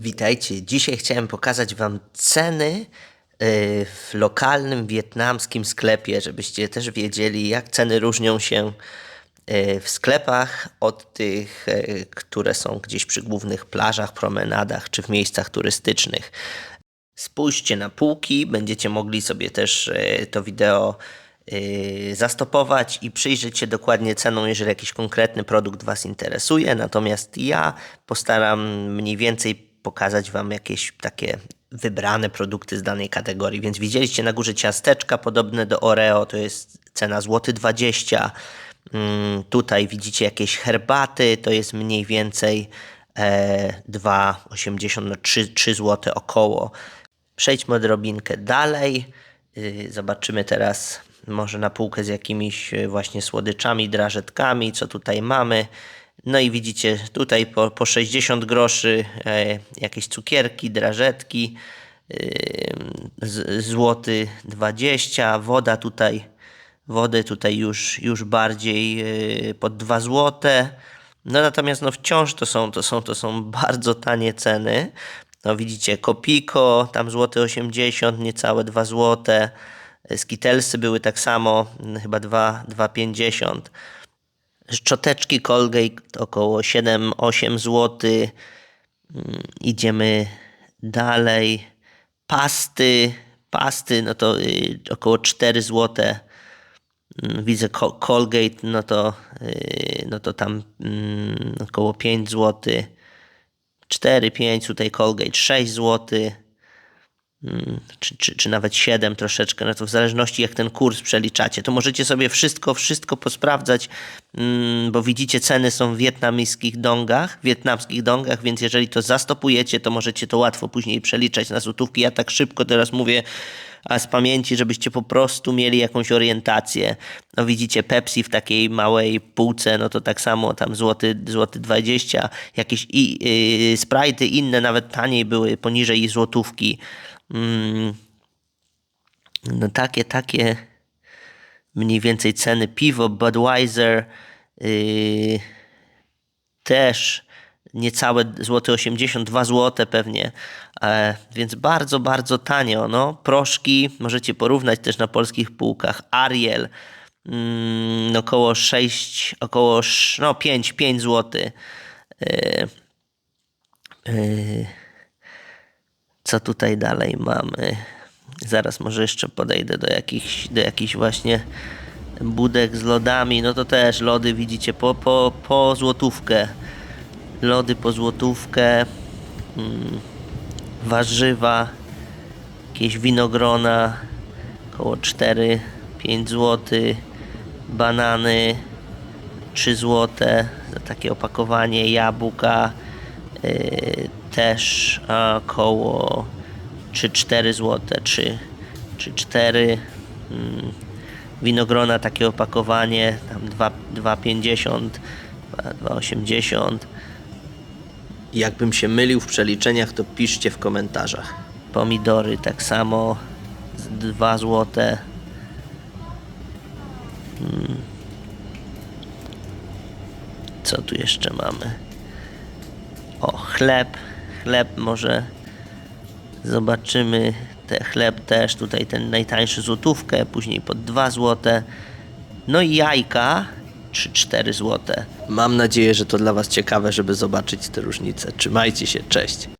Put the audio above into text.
Witajcie. Dzisiaj chciałem pokazać Wam ceny y, w lokalnym wietnamskim sklepie, żebyście też wiedzieli, jak ceny różnią się y, w sklepach od tych, y, które są gdzieś przy głównych plażach, promenadach czy w miejscach turystycznych. Spójrzcie na półki, będziecie mogli sobie też to wideo zastopować i przyjrzeć się dokładnie ceną, jeżeli jakiś konkretny produkt Was interesuje. Natomiast ja postaram mniej więcej pokazać Wam jakieś takie wybrane produkty z danej kategorii. Więc widzieliście na górze ciasteczka podobne do Oreo, to jest cena złoty 20. Mm, Tutaj widzicie jakieś herbaty, to jest mniej więcej e, 2,80, no 3, 3 zł około. Przejdźmy odrobinkę dalej. Yy, Zobaczymy teraz może na półkę z jakimiś yy, właśnie słodyczami, drażetkami, co tutaj mamy. No i widzicie tutaj po, po 60 groszy e, jakieś cukierki, drażetki, z- złoty 20, woda tutaj, wody tutaj już, już bardziej pod 2 złote. No natomiast no wciąż to są, to są, to są bardzo tanie ceny. No widzicie, Kopiko, tam złoty 80, niecałe 2 złote. Skitelsy były tak samo, mm, chyba 2, 2,50. Szczoteczki Colgate około 7-8 zł. Mm, Idziemy dalej. Pasty, pasty, no to y, około 4 złote. Mm, Widzę Col- Colgate, no to, yy, no to tam około 5 zł. 4, 5, tutaj Colgate 6 zł. Mm, Czy, czy, czy nawet 7 troszeczkę, no to w zależności jak ten kurs przeliczacie, to możecie sobie wszystko, wszystko posprawdzać, mm, bo widzicie ceny są w wietnamskich dongach, wietnamskich dongach, więc jeżeli to zastopujecie, to możecie to łatwo później przeliczać na złotówki. Ja tak szybko teraz mówię, a z pamięci, żebyście po prostu mieli jakąś orientację. No widzicie Pepsi w takiej małej półce, no to tak samo tam złoty, złoty 20, jakieś i, yy, inne nawet taniej były poniżej złotówki. Mm, no takie, takie mniej więcej ceny. Piwo Budweiser yy, też niecałe złote 82 zł pewnie, e, więc bardzo, bardzo tanio. No. Proszki możecie porównać też na polskich półkach. Ariel mm, około 6, około no 5, 5 zł. Co tutaj dalej mamy? Zaraz może jeszcze podejdę do jakichś, do jakichś właśnie budek z lodami. No to też lody widzicie po, po, po złotówkę. Lody po złotówkę. Mm, warzywa. Jakieś winogrona. Około 4-5 zł. Banany 3 zł za takie opakowanie. Jabłka yy, też około 3-4 zł, 3 czy 4 mm, winogrona takie opakowanie tam 2 2,50 2,80 jakbym się mylił w przeliczeniach to piszcie w komentarzach pomidory tak samo 2 zł co tu jeszcze mamy o, chleb. Chleb może zobaczymy. Te chleb też tutaj ten najtańszy złotówkę, później pod 2 złote. No i jajka 3-4 złote. Mam nadzieję, że to dla Was ciekawe, żeby zobaczyć te różnice. Trzymajcie się, cześć.